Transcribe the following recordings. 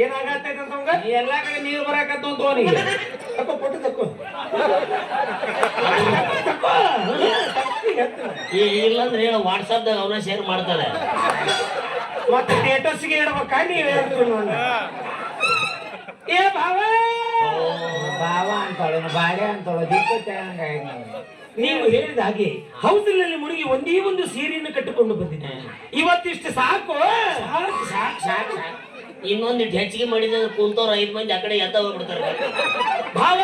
ಏನಾಗತ್ತೈತೆ ಎಲ್ಲಾ ಕಡೆ ನೀರು ಬರಾಕತ್ತ ಅಂತ ಅವನಿಗೆ ತಕ್ಕೋ ಪೊಟ್ಟು ತಕ್ಕೋ ಈ ಇಲ್ಲಂದ್ರೆ ಹೇಳ ವಾಟ್ಸಪ್ದಾಗ ಅವನ ಶೇರ್ ಮಾಡ್ತಾರೆ. ಮತ್ತೆ ಸ್ಟೇಟಸ್ಗೆ ಇಡ್ಬೇಕಾ? ನೀವ್ ಹೇಳ್ತೀರಿ ನೋಡಿ. ಏ ಭಾವ! ಬಾವಾ ಅಂತಾಳೆ ಬಾಳೆ ಅಂತ ದಿಕ್ಕ ನೀವು ಹೇಳಿದ ಹಾಗೆ ಹೌಸಿನಲ್ಲಿ ಮುಳುಗಿ ಒಂದೇ ಒಂದು ಸೀರೆಯನ್ನು ಕಟ್ಟಿಕೊಂಡು ಬಂದಿದ್ದೆ. ಇವತ್ತಿಷ್ಟು ಸಾಕು ಸಾಕು ಸಾಕು ಸಾಕು ಸಾಕು. ಇನ್ನೊಂದಿಟ್ಟು ಹೆಚ್ಚಿಗೆ ಮಾಡಿದ್ರೆ ಕುಂತವ್ರ ಐದು ಮಂದಿ ಆ ಕಡೆ ಎದ್ದ ಹೋಗ್ಬಿಡ್ತಾರೆ. ಭಾವ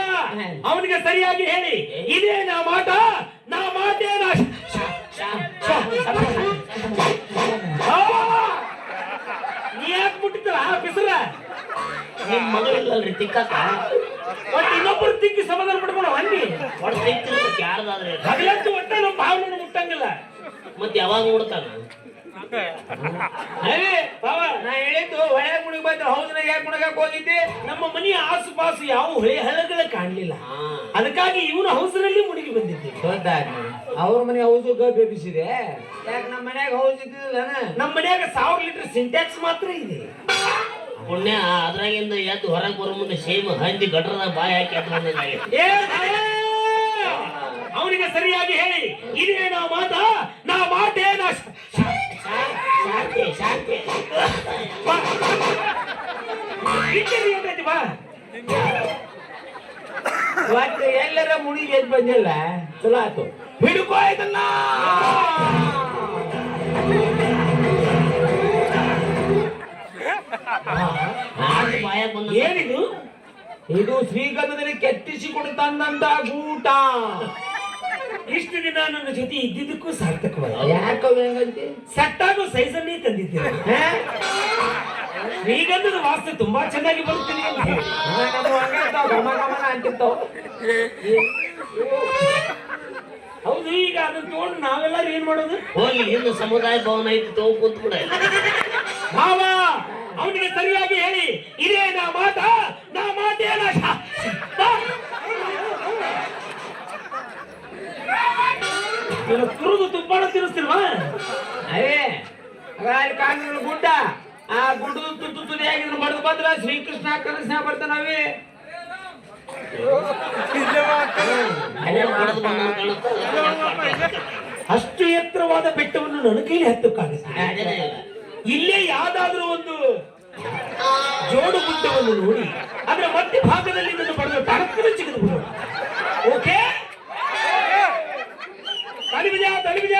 ಅವನಿಗೆ ಸರಿಯಾಗಿ ಹೇಳಿ. ಇದೇ ನಾ ಮಾಟ ನಾ ಮಾತೇ ನಾ ಯಾಕೆ ಮುಟ್ಟಿದ್ರ ಬಿಸಿಲ? ನಿಮ್ ಮಗಳಿಲ್ಲಲ್ರಿ ತಿಕ್ಕಾಕ. ಒಟ್ಟು ಇನ್ನೊಬ್ಬರು ತಿಕ್ಕಿ ಸಮಾಧಾನ ಪಡ್ಕೊಂಡು ಅನ್ನಿ ಒಟ್ಟು ತಿಕ್ತಿರ್ಬೇಕು ಯಾರ್ದಾದ್ರೆ. ಹಗಲತ್ತು ಒಟ್ಟ ನಮ್ಮ ಭಾವನೆ ಮುಟ್ಟಂಗಿಲ್ಲ. ಮತ್ತೆ ಯಾವಾಗ ನೋಡ್ತಾನ ಅದೇ ಬಾವ ನಾ ಹೇಳಿದ್ದು ಹೊಳೆ ಮುಳುಗಿ ಬಂದ್ರೆ ಹೌದನ ಯಾಕೆ ಮುಳುಗಕ್ ಹೋಗಿದ್ದೆ? ನಮ್ಮ ಮನೆಯ ಆಸುಪಾಸು ಯಾವ ಹೊಳೆ ಹಳ್ಳಗಳ ಕಾಣಲಿಲ್ಲ. ಅದಕ್ಕಾಗಿ ಇವನು ಹೌಸಿನಲ್ಲಿ ಮುಳುಗಿ ಬಂದಿದ್ದೆ. ಅವ್ರ ಮನೆ ಹೌಸು ಬೇಬಿಸಿದೆ? ಯಾಕೆ ನಮ್ಮ ಮನ್ಯಾಗ ಹೌಸ್ ಇದ್ದಿಲ್ಲ ನಮ್ಮ ಮನ್ಯಾಗ ಸಾವಿರ ಲೀಟರ್ ಸಿಂಟ್ಯಾಕ್ಸ್ ಮಾತ್ರ ಇದೆ. ಪುಣ್ಯ ಅದ್ರಾಗಿಂದ ಎದ್ದು ಹೊರಗೆ ಬರೋ ಮುಂದೆ ಸೇಮ್ ಹಂದಿ ಗಟ್ರದಾಗ ಬಾಯಿ ಹಾಕಿ ಅವನಿಗೆ ಸರಿಯಾಗಿ ಹೇಳಿ. ಇದೇ ನಾ ಮಾತಾ ನಾ ಮಾತೇ ನಾ ಶ- ಶ- ಶಾಂತಿ ಶಾಂತಿ ಬಾ. ಇಟ್ಟೇರಿ ಏನೈತಿ ಬಾ ಮತ್ತೆ ಎಲ್ಲರ ಮುಡಿಗೆ ಎದ್ದು ಬಂದಿಲ್ಲ ಚಲೋ ಆತು ಹಿಡ್ಕೋ ಇದನ್ನ ಆಯ್ತು ಬಾಯಾಗ ಬಂದ ಏನಿದು ಇದು ಶ್ರೀಗಂಧದಲ್ಲಿ ಕೆತ್ತಿಸಿಕೊಂಡು ತಂದಂತ ಗೂಟ ಇಷ್ಟು ದಿನ ನನ್ನ ಜೊತೆ ಇದ್ದಿದ್ದಕ್ಕೂ ಸಾರ್ಥಕವಾಗಿ ಯಾಕ ಸೈಜ್ ಸಟ್ಟಾಗೋ ಸೈಜನ್ನೇ ತಂದಿದ್ದೀರ? ಶ್ರೀಗಂಧದ ವಾಸ್ತು ತುಂಬಾ ಚೆನ್ನಾಗಿ ಬರುತ್ತೆ ಅಂತ ಹೇಳಿ. ಗಮ ಗಮನ ಅಂತಿರ್ತಾವ. ಹೌದು ಈಗ ಅದನ್ನ ತಗೊಂಡು ನಾವೆಲ್ಲರೂ ಏನ್ ಮಾಡೋದು? ಹೋಗಿ ಹಿಂದೆ ಸಮುದಾಯ ಭವನ ಐತಿ ತೋ ಕುಂತ್ ಬಿಡ. ಭಾವ ಅವನಿಗೆ ಸರಿಯಾಗಿ ಹೇಳಿ. ಇದೇ ನಾ ಮಾತಾ ನಾ ಮಾತೇ ನೀನು ತುರುದು ತುಪ್ಪಾಣ ತಿನ್ನಿಸ್ತಿಲ್ವಾ ಅದೇ ಅಲ್ಲಿ ಕಾಂಗ್ರೆಸ್ ಗುಡ್ಡ. ಆ ಗುಡ್ಡದ ತುತ್ತು ತುದಿಯಾಗಿ ಬಡ್ದು ಬಂದ್ರ ಶ್ರೀಕೃಷ್ಣ ಕೃಷ್ಣ ಬರ್ತಾನವೇ ಅಷ್ಟು ಎತ್ತರವಾದ ಬೆಟ್ಟವನ್ನು ನನ್ನ ಕೈಲಿ ಹತ್ತಕ್ಕಾಗುತ್ತೆ ಇಲ್ಲೇ ಯಾವ್ದಾದ್ರೂ ಒಂದು ಜೋಡು ಗುಡ್ಡವನ್ನು ನೋಡಿ ಅದರ ಮಧ್ಯ ಭಾಗದಲ್ಲಿ ಇದನ್ನು ಪಡೆದು ತಡಕ್ಕಲು ಚಿಗಿದು ಬಿಡೋಣ ಓಕೆ? ತಲಿಬಿಜ ತಲಿಬಿಜ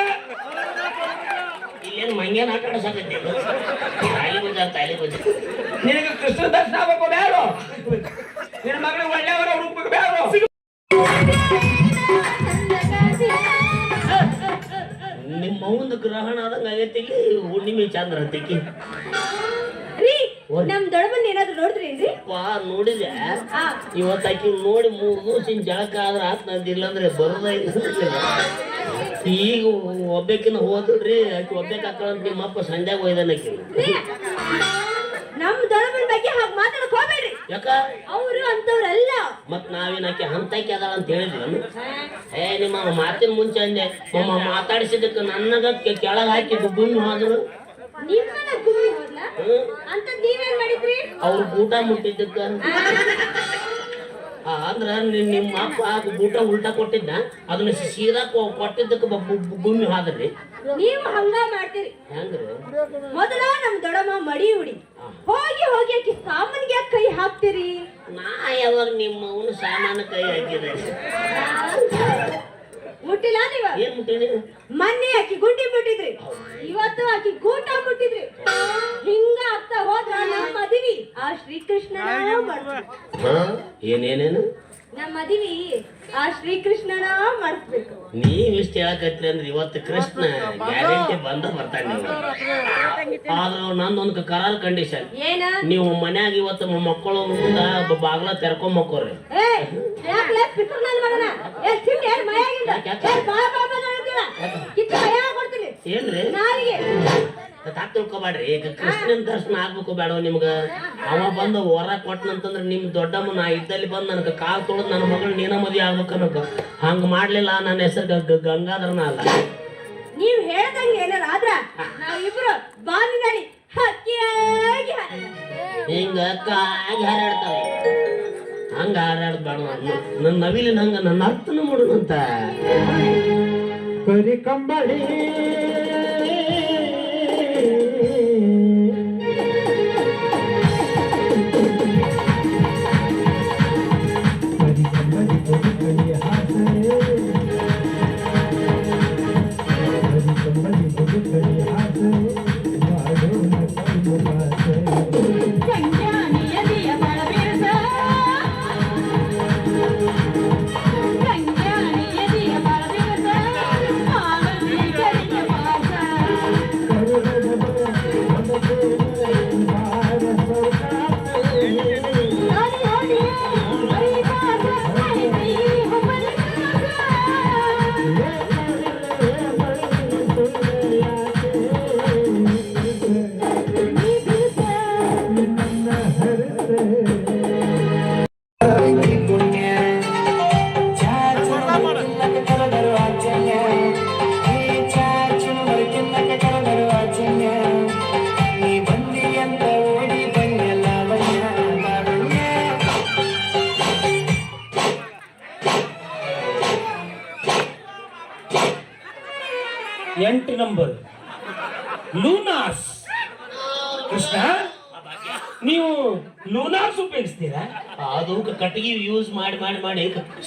ಇಲ್ಲೇನು ಮಂಗ್ಯಾನ ಆಟ ಆಡ್ಸಕತ್ತಿ ತಾಲಿ ಬಜ ನಿನಗೆ ಕೃಷ್ಣ ದರ್ಶನ ಆಗಬೇಕು ಬೇಡ ನಿನ್ನ ಮಗಳಿಗೆ ಒಳ್ಳೆಯವರ ಹುಡುಕ್ಬೇಕು ನಿಮ್ಮ ಒಂದು ಗ್ರಹಣ ಆದಂಗ ಆಗೈತಿ ಇಲ್ಲಿ ಹುಣ್ಣಿಮೆ ಚಂದ್ರ ತೆಕ್ಕಿ ರೀ ನಮ್ ದೊಡ್ಡಮ್ಮನ್ ಏನಾದ್ರು ನೋಡ್ರಿ ವಾ ನೋಡಿದೆ. ಇವತ್ತಾಕಿ ನೋಡಿ ಮೂರು ದಿವಸ ಜಳಕ ಆದ್ರೆ ಆತ್ ನಂದು ಇಲ್ಲಾಂದ್ರೆ ಬರೋದ ಈಗ ಒಬ್ಬಕಿನ ಹೋದ್ರಿ ಆಕಿ ಒಬ್ಬಕ್ಕೆ ಹಾಕೊಳ್ಳಂತ ನಿಮ್ಮಪ್ಪ ಸಂಧ್ಯಾಗ ಒಯ್ದಾನ ಆಕಿ. ನಮ್ಮ ನಮ್ ಬಗ್ಗೆ ಹಾಗೆ ಮಾತಾಡಕ್ ಹೋಗ್ಬೇಡ್ರಿ. ಯಾಕ? ಅವರು ಅಂತವ್ರಲ್ಲ. ಮತ್ ನಾವೇನಕ್ಕೆ ಹಂತಕ್ಕೆ ಅದಾಳ ಅಂತ ಹೇಳಿದ್ವಿ ಏ ನಿಮ್ಮ ಮಾತಿನ ಮುಂಚೆ ಅಂದೆ ಮಮ್ಮ ಮಾತಾಡಿಸಿದಕ್ಕೆ ನನಗ ಕೆಳಗೆ ಹಾಕಿ ಗುಬ್ಬುನ್ ಹೋದ್ರು. ನಿಮ್ಮನ್ನ ಗುಮ್ಮಿ ಹೋದ್ಲ? ಅಂತ ನೀವೇನ್ ಮಾಡಿದ್ರಿ? ಅವ್ರು ಊಟ ಮುಟ್ಟಿದ್ದಕ್ಕ. ಅಂದ್ರ ನಿಮ್ಮ ಅಪ್ಪ ಊಟ ಉಲ್ಟಾ ಕೊಟ್ಟಿದ್ದ ಅದನ್ನ ಸೀದಾ ಕೊಟ್ಟಿದ್ದಕ್ಕೆ ಗುಮ್ಮಿ ಹಾದ್ರಿ. ನೀವು ಹಂಗ ಮಾಡ್ತೀರಿ. ಹೆಂಗ್ರಿ? ಮೊದಲ ನಮ್ ದೊಡಮ್ಮ ಮಡಿ ಉಡಿ. ಹೋಗಿ ಹೋಗಿ ಆಕಿ ಸಾಮಾನ್ಗೆ ಕೈ ಹಾಕ್ತೀರಿ? ನಾ ಯಾವಾಗ ನಿಮ್ಮ ಅವನು ಸಾಮಾನು ಕೈ ಹಾಕಿದೆ. ಮುಟ್ಟಿಲ್ಲ ನೀವ? ಏನ್ ಮುಟ್ಟಿದ್ರಿ ಮೊನ್ನೆ ಆಕಿ ಗುಂಡಿ ಮುಟ್ಟಿದ್ರಿ. ಇವತ್ತು ಆಕಿ ಗೂಟ ಮುಟ್ಟಿದ್ರಿ ಹಿಂಗ ಆಗ್ತಾ ಹೋದ್ರ ನಮ್ಮ ಮದುವಿ ಏನೇನೇನು? ನಮ್ಮ ಮದಿವಿ ಆ ಶ್ರೀಕೃಷ್ಣನ ಮಾಡಿಸ್ಬೇಕು ನೀವ್ ಇಷ್ಟ ಹೇಳಕತ್ರಿ ಅಂದ್ರೆ ಇವತ್ತು ಕೃಷ್ಣ ಗ್ಯಾರಂಟಿ ಬಂದ ಬರ್ತಾನೆ ಆದ್ರ ನಂದೊಂದು ಕರಾರ್ ಕಂಡೀಷನ್ ಏನ? ನೀವು ಮನ್ಯಾಗ ಇವತ್ತು ಮಕ್ಕಳು ಮುಂದ ಬಾಗ್ಲ ತೆರ್ಕೊಂಡ್ ಮಕ್ಕೋರಿ. ಏನ್ರಿ? ನಾರಿಗೆ ತಿಳ್ಕೊಬೇಡ್ರಿ. ಈಗ ಕೃಷ್ಣನ್ ದರ್ಶನ ಆಗ್ಬೇಕು ಬೇಡ ನಿಮ್ಗ. ಅವ ಬಂದು ಹೊರ ಕೊಟ್ಟನಂತಂದ್ರ ನಿಮ್ ದೊಡ್ಡಮ್ಮ ನಾ ಇದ್ದಲ್ಲಿ ಬಂದು ನನಗ ಕಾಲ್ ತೊಳೆದು ನನ್ನ ಮಗಳು ನೀನ ಮದುವೆ ಆಗ್ಬೇಕು ಅನ್ನೋಕ ಹಂಗ ಮಾಡ್ಲಿಲ್ಲ ನನ್ನ ಹೆಸರು ಗಂಗಾಧರನ ಅಲ್ಲ. ನೀವ್ ಹೇಳ್ದಂಗೆ ಏನಾರ ಆದ್ರ ನಾವಿಬ್ರು ಬಾಲಿನಲ್ಲಿ ಹಕ್ಕಿಯಾಗಿ. ಹಿಂಗ ಕಾಗಿ ಹಾರಾಡ್ತಾವೆ. ಹಂಗ ಹಾರಾಡ್ದ ಬೇಡ ನನ್ನ ನವಿಲಿನ ಹಂಗ ನನ್ನ ಅರ್ಥನ ಮಾಡೋಣಂತ ಕರಿ ಕಂಬಳಿ.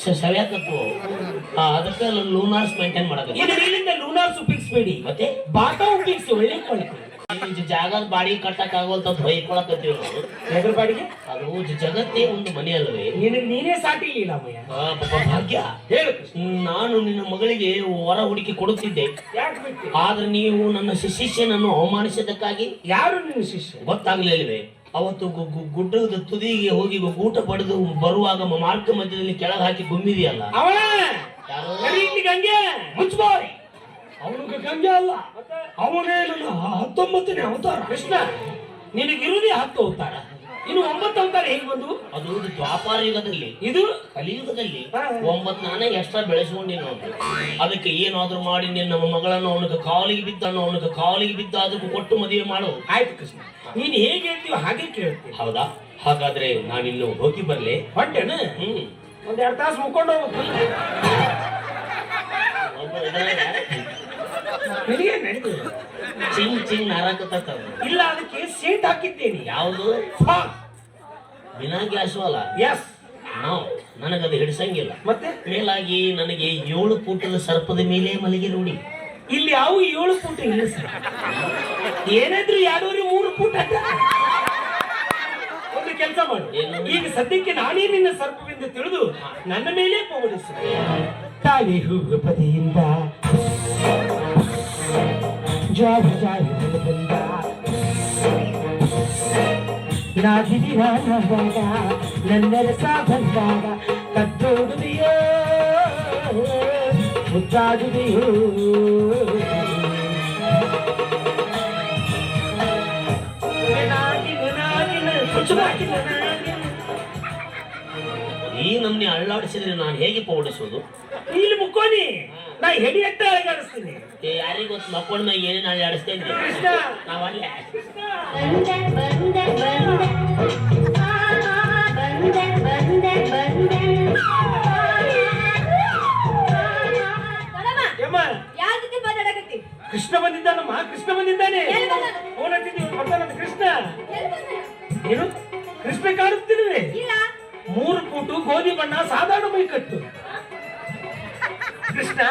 ಮಾಡಿ ಸವ್ಯಾಕತ್ತು ಅದಕ್ಕೆ ಲೂನಾರ್ಸ್ ಮೇಂಟೈನ್ ಮಾಡಕ ಲೂನಾರ್ಸ್ ಇಲ್ಲಿಂದ ಉಪಯೋಗಿಸ್ಬೇಡಿ ಮತ್ತೆ? ಬಾಟ ಉಪಯೋಗಿಸಿ ಒಳ್ಳೆ ಕ್ವಾಲಿಟಿ ಜಾಗ ಜಾಗದ ಬಾಡಿ ಕಟ್ಟಕ್ ಆಗೋಲ್ತ ನಾವು. ಎದ್ರ ಬಾಡಿಗೆ? ಅದು ಜಗತ್ತೇ ಒಂದು ಮನೆ ಅಲ್ವೇ? ನಿನಗೆ ನೀನೇ ಸಾಟಿ ಇಲ್ಲ ಭಾಗ್ಯ. ಹೇಳು. ನಾನು ನಿನ್ನ ಮಗಳಿಗೆ ವರ ಹುಡುಕಿ ಕೊಡುತ್ತಿದ್ದೆ. ಆದ್ರೆ ನೀವು ನನ್ನ ಶಿಷ್ಯನನ್ನು ಅವಮಾನಿಸಿದ್ದಕ್ಕಾಗಿ ಯಾರು ನಿನ್ನ ಶಿಷ್ಯ? ಗೊತ್ತಾಗ್ಲಿಲ್ವೇ? ಅವತ್ತು ಗುಡ್ಡದ ತುದಿಗೆ ಹೋಗಿ ಊಟ ಪಡೆದು ಬರುವಾಗ ಮಾರ್ಗ ಮಧ್ಯದಲ್ಲಿ ಕೆಳಗೆ ಹಾಕಿ ಗುಮ್ಮಿದೆಯಲ್ಲ? ಅವನಿಗೆ ಗಂಗೆ ಅಲ್ಲ. ಅವನೇ ನನ್ನ ಹತ್ತೊಂಬತ್ತನೇ ಅವತಾರ. ಕೃಷ್ಣ ನಿನಗಿರುವುದೇ ಹತ್ತು ಅವತಾರ. ಇನ್ನು ಒಂಬತ್ತು ಅಂತಾರೆ ಹೇಗೆ ಬಂದು? ಅದು ದ್ವಾಪಾರ ಯುಗದಲ್ಲಿ ಇದು? ಕಲಿಯುಗದಲ್ಲಿ. ಒಂಬತ್ತು ನಾನೇ ಎಕ್ಸ್ಟ್ರಾ ಬೆಳೆಸ್ಕೊಂಡಿನ ಅದಕ್ಕೆ ಏನಾದ್ರೂ ಮಾಡಿ ನಿನ್ನ ಮಗಳನ್ನು ಅವನಿಗೆ ಕಾಲಿಗೆ ಬಿದ್ದನ್ನು ಅವನಿಗೆ ಕಾಲಿಗೆ ಬಿದ್ದ ಅದಕ್ಕೂ ಕೊಟ್ಟು ಮದುವೆ ಮಾಡು. ಆಯ್ತು ಕೃಷ್ಣ. ನೀನು ಹೇಗೆ ಹೇಳ್ತೀವ ಹಾಗೆ ಕೇಳ್ತೀವಿ ಹೌದಾ? ಹಾಗಾದ್ರೆ ನಾನಿನ್ನು ಹೋಗಿ ಬರ್ಲಿ. ಹೊಟ್ಟೆನ ಹ್ಮ್. ಒಂದ್ ಎರಡು ತಾಸು ಮುಕ್ಕೊಂಡು ಹೋಗ್ಬೇಕು ಚಿಂಗ್ ಚಿಂಗ್ ನಾರಾಕತ್ತ ಇಲ್ಲ ಅದಕ್ಕೆ ಸೀಟ್ ಹಾಕಿದ್ದೇನೆ. ಯಾವುದು? ಗ್ಯಾಸು ಅಲ್ಲ ಎಸ್ ನಾವು ನನಗದು ಹಿಡಿಸಂಗಿಲ್ಲ. ಮತ್ತೆ? ಮೇಲಾಗಿ ನನಗೆ ಏಳು ಪುಟದ ಸರ್ಪದ ಮೇಲೆ ಮಲಗಿ ರೂಢಿ ಇಲ್ಲಿ ಯಾವ ಏಳು ಪುಟ ಇಲ್ಲ ಸರ್ ಏನಾದ್ರೂ ಎರಡೂವರೆ ಮೂರು ಪುಟ ಒಂದು ಕೆಲಸ ಮಾಡು. ಈಗ ಸದ್ಯಕ್ಕೆ ನಾನೇ ನಿನ್ನ ಸರ್ಪವೆಂದು ತಿಳಿದು ನನ್ನ ಮೇಲೆ ಪವಡಿಸು ತಾಳಿ ಹೂವು ಪದಿಯಿಂದ. ಜಾಗ ಜಾರಿ ಬಂದ ನಾದಿದಿ ನಾನವಾಗ ನನ್ನ ರಸ ಬಂದಾಗ ಮುಚ್ಚುಗಾಗಿನ ನಾಗಿನ ಈ ನಮ್ನಿ ಅಳ್ಳಾಡಿಸಿದ್ರೆ ನಾನು ಹೇಗೆ ಪೌಡಿಸೋದು ಇಲ್ಲಿ ಮುಕ್ಕೋನಿ ನಾ ಹೆಡಿ ಎತ್ತ ಅಳಗಾಡಿಸ್ತೀನಿ ಯಾರಿಗ ಗೊತ್ತು? ಮಕ್ಕೊಂಡ ಏನೇನು ಅಳ್ಳಾಡಿಸ್ತೇನೆ ನಾವು ನಾವಲ್ಲೇ ಬಂದೆ ಬಂದೆ ಬಂದೆ. ಬಂದೆ ಬಂದೆ ಬಂದೆ. ಯಮ್ಮ ಯಾರ ಜೊತೆ ಮಾತಾಡಕತ್ತಿ? ಕೃಷ್ಣ ಬಂದಿದ್ದಾನಮ್ಮ ಕೃಷ್ಣ ಬಂದಿದ್ದಾನೆ. ಹಚ್ಚಿದ್ದೀವಿ ಬರ್ತಾನಂತ ಕೃಷ್ಣ. ಏನು? ಕೃಷ್ಣ ಕಾಡುತ್ತಿರುವೆ ಇಲ್ಲ. ಮೂರು ಕೂಟು ಗೋಧಿ ಬಣ್ಣ ಸಾಧಾರಣ ಮೈಕಟ್ಟು. ಕೃಷ್ಣ?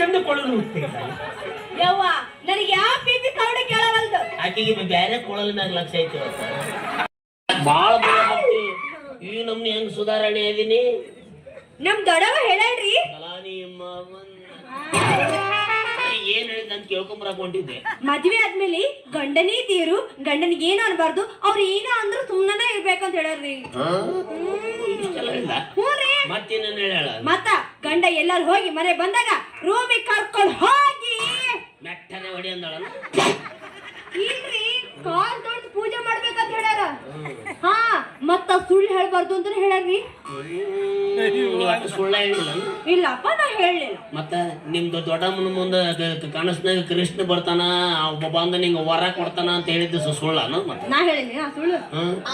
ಕೃಷ್ಣ ಎಷ್ಟು ಚಂದ ಕೊಳಲು ಹುಟ್ಟಿದ್ದಾನೆ ಯವ್ವ ನನಗೆ ಯಾವ ಪ್ರೀತಿ ಕೇಳವಲ್ದು ಆಕೆಗೆ ಬ್ಯಾರೆ ಕೊಳಲ ಮ್ಯಾಗ ಲಕ್ಷ ಐತಿ ಬಾಳ ಈ ನಮ್ನಿ ಹೆಂಗ್ ಸುಧಾರಣೆ ಅದೀನಿ ನಮ್ ದೊಡವ ಮಾವನ್ ಏನ್ ಹೇಳಿದ್ ಅಂತ ಕೇಳ್ಕೊಂಬರಕ್ ಹೊಂಟಿದ್ದೆ. ಮದ್ವೆ ಆದ್ಮೇಲೆ ಗಂಡನೇ ತೀರು ಗಂಡನಿಗೆ ಏನು ಅನ್ಬಾರ್ದು ಅವ್ರು ಏನೋ ಅಂದ್ರು ಸುಮ್ಮನೆ ಇರ್ಬೇಕಂತ ಹೇಳಲ್ರಿ ಇಷ್ಟೆಲ್ಲ ಇಲ್ಲ ಹ್ಞೂ ರೀ. ಮತ್ತೇನೇನ್ ಹೇಳ ಮತ್ತ? ಗಂಡ ಎಲ್ಲರೂ ಹೋಗಿ ಮನೆ ಬಂದಾಗ ರೂಮಿಗೆ ಕರ್ಕೊಂಡು ಹೋಗಿ. ಮೆಟ್ಟನೆ ಹೊಡಿ ಇಲ್ರಿ ಕಾಲ್ ತೊಳ್ದು ಪೂಜೆ ಮಾಡ್ಬೇಕಂತ ಹೇಳ್ಯಾರ? ಹಾ ಮತ್ತ ಸುಳ್ಳು ಹೇಳ್ಬಾರ್ದು ಅಂತ ಹೇಳ್ಯಾರ್ರಿ ಸುಳ್ಳ ಹೇಳಿಲ್ಲ ಇಲ್ಲಪ್ಪ ನಾ ಹೇಳಲಿಲ್ಲ. ಮತ್ತ ನಿಮ್ದು ದೊಡ್ಡಮ್ಮನ ಮುಂದೆ ಕನಸ್ನಾಗ ಕೃಷ್ಣ ಬರ್ತಾನ ಒಬ್ಬ ಬಂದ ನಿಂಗ ವರ ಕೊಡ್ತಾನ ಅಂತ ಹೇಳಿದ್ದು ಸುಳ್ಳ ನಾ ಹೇಳಿನಿ ಆ ಸುಳ್ಳು.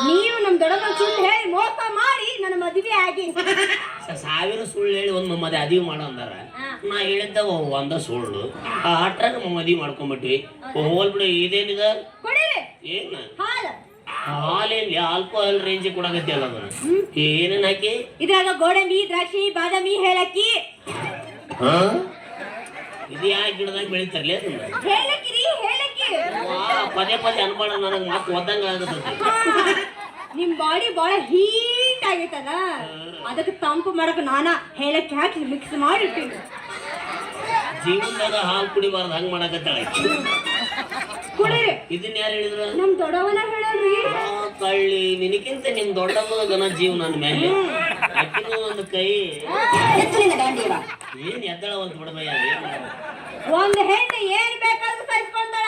ನೀವು ನಮ್ ದೊಡ್ಡಮ್ಮ ಸುಳ್ಳು ಹೇಳಿ ಮೋಸ ಮಾಡಿ ನನ್ನ ಮದುವೆ ಆಗಿ. ಸಾವಿರ ಸುಳ್ಳು ಹೇಳಿ ಒಂದು ಮದುವೆ ಅದಿವಿ ಮಾಡೋ ಅಂದಾರ. ನಾ ಹೇಳಿದ್ದ ಒಂದ ಸುಳ್ಳು. ಆ ಆಟ್ರಾಗ ಮದುವೆ ಮಾಡ್ಕೊಂಡ್ಬಿಟ್ವಿ ಹೋಲ್ಬಿಡು ಇದೇನಿದ? ಏನ? ಹಾಲು ಹಾಲೇನ್ ಆಲ್ಕೋಹಾಲ್ ರೇಂಜ್ ಕೊಡಗತ್ತೆ ಅಲ್ಲ ಅದನ್ನ ಏನೇನ್ ಹಾಕಿ? ಇದ್ರಾಗ ಗೋಡಂಬಿ ದ್ರಾಕ್ಷಿ ಬಾದಾಮಿ ಹೇಳಕ್ಕಿ. ಇದು ಯಾವ ಗಿಡದಾಗ ಬೆಳಿತಾರಲ್ಲ ಅದನ್ನ ಹೇಳಕ್ಕಿರಿ ಹೇಳಕ್ಕಿ ವಾ, ಪದೇ ಪದೇ ಅನ್ಬೇಡ ನನಗೆ ಮತ್ತೆ ಒದ್ದಂಗ ಆಗುತ್ತೆ ನಿಮ್ ಬಾಡಿ ಬಹಳ ಹೀಟ್ ಆಗೈತಲ್ಲ? ಅದಕ್ಕೆ ತಂಪು ಮಾಡಕ್ ನಾನ ಹೇಳಕ್ಕೆ ಹಾಕಿ ಮಿಕ್ಸ್ ಮಾಡಿರ್ತೀನಿ. ಜೀವನದಾಗ ಹಾಲು ಕುಡಿಬಾರ್ದು ಹಂಗೆ ಮಾಡಕತ್ತಾಳ. ಕುಡೀರಿ ಇದನ್ನ ಯಾರು ಹೇಳಿದ್ರು? ನಮ್ ದೊಡ್ಡವನ ಹೇಳಲ್ರಿ ಆ, ಕಳ್ಳಿ. ನಿನಕ್ಕಿಂತ ನಿನ್ ದೊಡ್ಡವನ ಜೀವ ನನ್ನ ಮೇಲೆ ಅಕ್ಕಿನೂ ಒಂದು ಕೈ. ಏನ್ ಎದ್ದಳವಂತ ಬಿಡಬಯ್ಯ ಒಂದ್ ಹೆಣ್ಣು ಏನ್ ಬೇಕಾದ್ರೂ ಸಹಿಸ್ಕೊಂತಾಳ.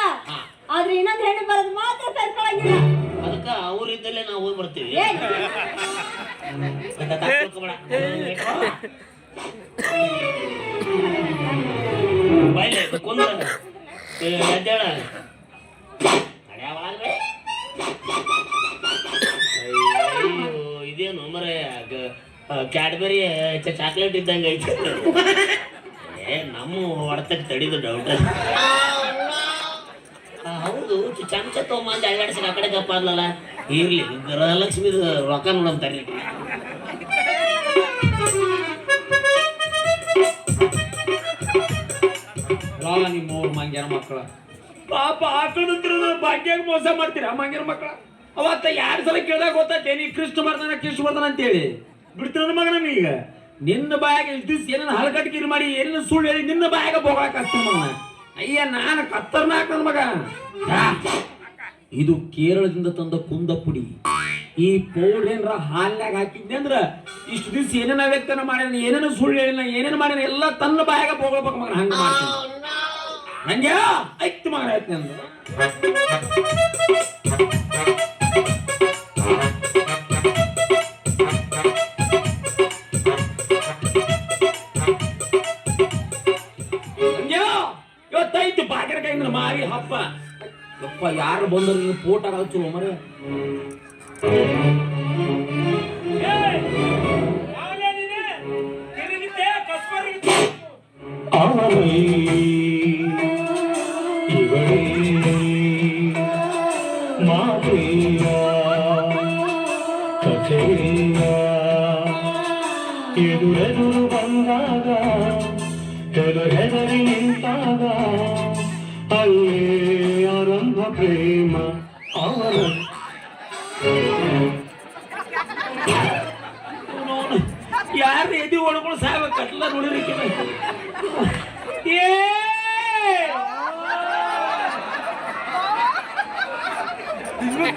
ಆದ್ರೆ ಇನ್ನೊಂದು ಹೆಣ್ಣು ಬರೋದು ಮಾತ್ರ ಸಹಿಸ್ಕೊಳಂಗಿಲ್ಲ. ಅದಕ್ಕ ಅವ್ರಿದ್ದಲ್ಲೇ ನಾವು ಹೋಗಿ ಬರ್ತೀವಿ. ಏನ್ ಅಂತ ತಪ್ಪು ತಿಳ್ಕೊಬೇಡ. ಬಾಯ್ಲೆ, ಕುಂದ್ರ. ಏ, ಎದ್ದೇಳ. ಕ್ಯಾಡ್ಬರಿ ಚಾಕ್ಲೇಟ್ ಇದ್ದಂಗ ಐತೆ. ಏ, ನಮ್ಮ ಹೊಡ್ತಕ್ಕೆ ತಡಿದು ಡೌಟ್ ಹೌದು ಚಮಚ ತೊಗೊಂಬಂದು ಅಳ್ಳಾಡ್ಸಿ ಆ ಕಡೆ ಗಪ್ಪ ಇರ್ಲಿ, ಗೃಹಲಕ್ಷ್ಮಿ ರೊಕ್ಕ ನೋಡಂತಾರೆ ರಾವ ನಿಮ್ಮ ಅವ್ರ ಮಂಗ್ಯರ ಮಕ್ಕಳ. ಪಾಪ ಆಕಳಿದ್ರು ಭಾಗ್ಯಾಗ ಮೋಸ ಮಾಡ್ತೀರಾ, ಮಂಗ್ಯರ ಮಕ್ಕಳ? ಅವತ್ತ ಯಾರ ಸಲ ಕೇಳಿದಾಗ ಗೊತ್ತೈತೆ ನೀ ಕೃಷ್ಣ ಬರ್ತಾನ ಕೃಷ್ಣ ಬರ್ತಾನ ಅಂತೇಳಿ. ಬಿಡ್ತೀರ ಮಗನ ಈಗ ನಿನ್ನ ಬಾಯಾಗ ಇಷ್ಟು ದಿವ್ಸ ಏನೇನು ಹಲಕಟ್ಗಿರಿ ಮಾಡಿ, ಏನೇನು ಸುಳ್ಳು ಹೇಳಿ ನಿನ್ನ ಬಾಯಾಗ ಬೋಗಾಕ ಮಗನ? ಅಯ್ಯ, ನಾನು ಕತ್ತರ್ನಾಕ ನನ್ನ ಮಗ. ಇದು ಕೇರಳದಿಂದ ತಂದ ಕುಂದ ಪುಡಿ ಈ ಪೌಡರ್ ಏನರ ಹಾಲ್ನಾಗ ಹಾಕಿದ್ನಿ ಅಂದ್ರ ಇಷ್ಟು ದಿವ್ಸ ಏನೇನ ವ್ಯಕ್ತನ ಮಾಡ್ಯಾನ ಏನೇನು ಸುಳ್ಳು ಹೇಳಿನ ಏನೇನು ಮಾಡ್ಯಾನ ಎಲ್ಲ ತನ್ನ ಬಾಯಾಗ ಬೋಗಳ್ಬೇಕು ಮಗನ, ಹಂಗ ಮಾಡ್ತೀನಿ. ಹಂಗೆ ಐತ್ ಮಗನ ಐತ್ ಯಪ್ಪ ಯಾರು ಬಂದ್ರು ಫೋಟೋ ಹಚ್ಚು ಮರೆ ಎದುರೆದುರು ಬಂದಾಗ ಹೆದರಿ ನಿಂತಾಗ ಅಲ್ಲೇ ಆರಂಭ ಪ್ರೇಮ ಅವರ ಯಾರು ಎದಿ ಒಳಗಳು ಸಾಯ್ಬೇಕಲ್ಲ ಕಟ್ಲ ಏ!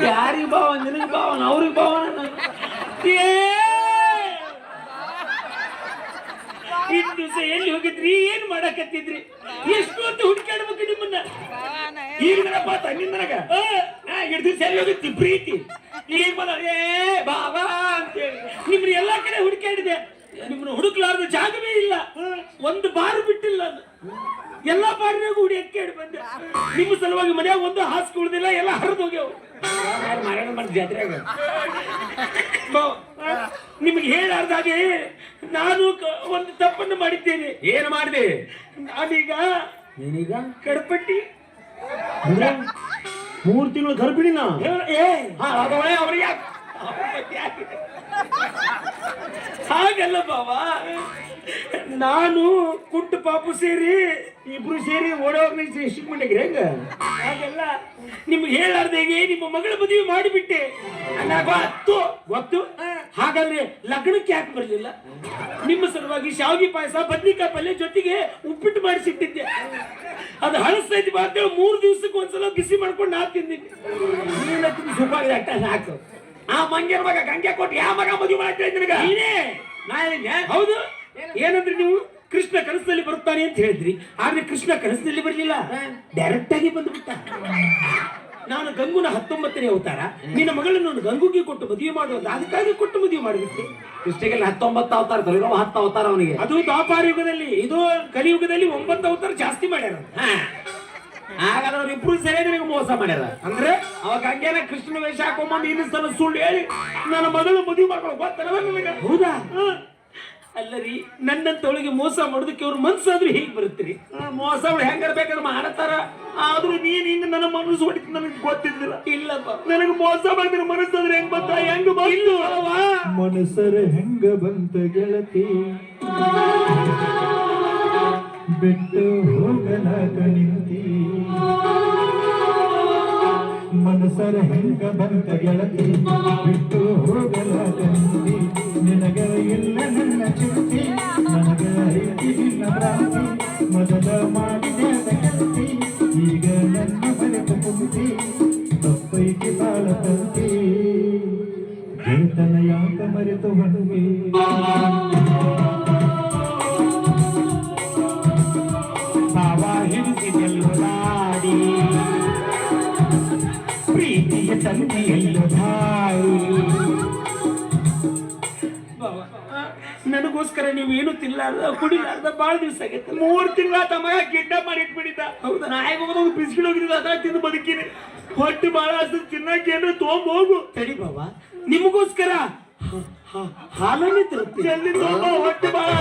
ಯಾರಿಗೆ ಭಾವ? ನಿನಗೆ ಭಾವನ ಅವ್ರಿಗೆ ಭಾವನ ಇಷ್ಟು ದಿವಸ ಎಲ್ಲಿ ಹೋಗಿದ್ರಿ? ಏನ್ ಮಾಡಕತ್ತಿದ್ರಿ? ಎಷ್ಟು ಹೊತ್ತು ಹುಡ್ಕಾಡ್ಬೇಕು ನಿಮ್ಮನ್ನ? ಈಗ ನೆನಪ ನಿನ್ ನನಗ ಎರಡು ದಿವಸ ಎಲ್ಲಿ ಪ್ರೀತಿ. ಈಗ ಬಂದ ಏ ಬಾಬಾ ಅಂತೇಳಿ. ನಿಮ್ಮನ್ನ ಎಲ್ಲಾ ಕಡೆ ಹುಡುಕಾಡಿದೆ ನಿಮ್ಮನ್ನ ಹುಡುಕ್ಲಾರ್ದ ಜಾಗವೇ ಇಲ್ಲ. ಒಂದು ಬಾರು ಬಿಟ್ಟಿಲ್ಲ ಎಲ್ಲ ಬಾರಿನಾಗ ಹುಡುಕಿ ಬಂದೆ. ನಿಮ್ಮ ಸಲುವಾಗಿ ಮನ್ಯಾಗ ಒಂದು ಹಾಸಿಗೆ ಉಳಿದಿಲ್ಲ ಎಲ್ಲ ಹರಿದು ಹೋಗ್ಯಾವ. ಮಾರಾಟ ಮಾಡಿ ಜಾತ್ರೆಯಾಗ? ನಿಮಗೆ ಹೇಳಾರ್ದಾಗೆ ನಾನು ಒಂದು ತಪ್ಪನ್ನು ಮಾಡಿದ್ದೇನೆ. ಏನು ಮಾಡಿದೆ? ನಾನೀಗ ನೀನೀಗ? ಕಡಪಟ್ಟಿ ಮೂರ್ ತಿಂಗಳು ಗರ್ಭಿಣಿನ ಏ ಅವ್ರಿಗೆ? ಹಾಗಲ್ಲ ಬಾಬಾ ನಾನು ಕುಟ್ಟು ಪಾಪು ಸೇರಿ ಇಬ್ರು ಸೇರಿ ಓಡೋಗ್ ಶಿಕ್ ಮಾಡಿಗ್ರಿ ಹೆಂಗ? ಹಾಗೆಲ್ಲ. ನಿಮ್ಗೆ ಹೇಳಾರ್ದೇಗೆ ನಿಮ್ಮ ಮಗಳ ಮದುವೆ ಮಾಡಿಬಿಟ್ಟೆ. ನನಗ ಗೊತ್ತು ಗೊತ್ತು ಹಾಗಾದ್ರೆ ಲಗ್ನಕ್ಕೆ ಯಾಕೆ ಬರಲಿಲ್ಲ? ನಿಮ್ಮ ಸಲುವಾಗಿ ಶಾವಿಗೆ ಪಾಯಸ ಬದ್ನಿಕಾಯಿ ಪಲ್ಯ ಜೊತೆಗೆ ಉಪ್ಪಿಟ್ಟು ಮಾಡಿಸಿಟ್ಟಿದ್ದೆ. ಅದು ಹಳಸ್ತೈತಿ ಬಾ ಅಂತೇಳಿ ಮೂರು ದಿವಸಕ್ಕೆ ಒಂದ್ಸಲ ಬಿಸಿ ಮಾಡ್ಕೊಂಡು ನಾ ತಿಂದಿದ್ದೆ. ನೀನ ಅಟ್ಟ ಸಾಕು ಆ ಮಂಗಿರ ಮಗ ಗಂಗೆ ಕೊಟ್ಟು ಯಾವ ಮಗ ಮದುವೆ ಮಾಡ್ತಾ ನಿನಗ? ನೀನೇ? ನಾ ಹೇಳಿದ್ನೆ? ಹೌದು. ಏನಂದ್ರೆ ನೀವು? ಕೃಷ್ಣ ಕನಸಲ್ಲಿ ಬರುತ್ತಾನೆ ಅಂತ ಹೇಳಿದ್ರಿ. ಆದ್ರೆ ಕೃಷ್ಣ ಕನಸಿನಲ್ಲಿ ಬರಲಿಲ್ಲ. ಡೈರೆಕ್ಟ್ ಆಗಿ ಬಂದ್ಬಿಟ್ಟ. ನಾನು ಗಂಗುನ ಹತ್ತೊಂಬತ್ತನೇ ಅವತಾರ. ನಿನ್ನ ಮಗಳನ್ನು ನಾನು ಗಂಗುಗೆ ಕೊಟ್ಟು ಮದುವೆ ಮಾಡುವಂತ ಅದಕ್ಕಾಗಿ ಕೊಟ್ಟು ಮದುವೆ ಮಾಡಿಬಿಟ್ಟೆ ಕೃಷ್ಣಗೆಲ್ಲ ಹತ್ತೊಂಬತ್ತು ಅವತಾರ ತರೋ ಹತ್ತು ಅವತಾರ ಅವನಿಗೆ. ಅದು ದ್ವಾಪಾರ ಯುಗದಲ್ಲಿ ಇದು ಕಲಿಯುಗದಲ್ಲಿ ಒಂಬತ್ತು ಅವತಾರ ಜಾಸ್ತಿ ಮಾಡ್ಯಾರ ಹಾಗಾದ್ರೆ ಅವ್ರು ಇಬ್ರು ಸರಿ ನಿನಗೆ ಮೋಸ ಮಾಡ್ಯಾರ. ಅಂದ್ರೆ ಅವಾಗ ಹಂಗೇನ ಕೃಷ್ಣ ವೇಷ ಹಾಕೊಂಬಂದು ನೀನು ಸಲ ಸುಳ್ಳು ಹೇಳಿ ನನ್ನ ಮಗಳು ಮದುವೆ ಮಾಡ್ಕೊಳಕ್ ಗೊತ್ತಲ್ಲ ನಿನಗೆ? ಹೌದಾ? ಅಲ್ಲರಿ ನನ್ನಂತವಳಿಗೆ ಮೋಸ ಮಾಡೋದಕ್ಕೆ ಅವ್ರ ಮನ್ಸಾದ್ರೂ ಹೇಗೆ ಬರುತ್ತೀರಿ ಮೋಸ ಹೆಂಗಿರ್ಬೇಕಾದ್ರೆ ಮಾಡ್ತಾರ. ಆದ್ರೂ ನೀನ್ ಹಿಂಗ ನನ್ನ ಮನಸ್ಸು ಹೊಡಿತು ನನಗೆ ಗೊತ್ತಿದ್ದಿಲ್ಲ. ಇಲ್ಲಪ್ಪ. ನನಗೆ ಮೋಸ ಮಾಡಿದ್ರೆ ಮನಸ್ಸಾದ್ರೆ ಹೆಂಗ್ ಬಂತ? ಹೆಂಗ್ ಬಂದು ಮನಸ್ಸರ ಹೆಂಗ ಬಂತ ಗೆಳತಿ? ಬಿಟ್ಟು ಹೋಗಲಾಗ ನಿಂತಿ. ಮನಸರ ಹಿಂಗ ಬಂತ ಗೆಳತಿ? ಬಿಟ್ಟು ಹೋಗಲ ನಿಂತಿ ನಿನಗ ಇಲ್ಲ ನನ್ನ ಚಿಂತಿ ನನಗ ನಿನ್ನ ಭ್ರಾಂತಿ. ಮೊದಲ ಮಾಡಿದೆ ಗೆಳತಿ. ಈಗ ನನ್ನ ಮರೆತು ಕುಂತಿ. ತಪ್ಪೈತಿ ಬಾಳ ತಂತಿ. ಗೆಳತನ ಯಾಕ ಮರೆತು ಹೊಂದಿ ಭಾವ ಹಿಡಿಸಿದೆಲ್ಲೋ ನನಗೋಸ್ಕರ ನೀವು ಏನು ತಿನ್ನಲಾರ್ದ ಕುಡಿಲಾರ್ದ ಬಾಳ ದಿವಸ ಆಗೈತೆ ಮೂರ್ ತಿಂಗಳ ತಮಗ ಗಿಡ್ಡ ಮಾಡಿ ಇಟ್ಬಿಟ್ಟಿದ್ದ. ಹೌದಾ? ನಾಯಿ ಹೋಗೋದು ಬಿಸ್ಕಿಟ್ ಹೋಗಿದ್ದ ಅದ ತಿಂದು ಬದುಕಿನಿ. ಹೊಟ್ಟೆ ಬಾಳ ಹಸಿದ್ ತಿನ್ನಕ್ಕೆ ಏನ್ರ ತೊಗೊಂಡ್ ಹೋಗು. ತಡಿ ಬಾಬಾ ನಿಮಗೋಸ್ಕರ ಹಾಲನ್ನೇ ತರುತ್ತೀನಿ. ಜಲ್ದಿ ತೊಗೊಂಬ ಹೊಟ್ಟೆ ಬಾಳ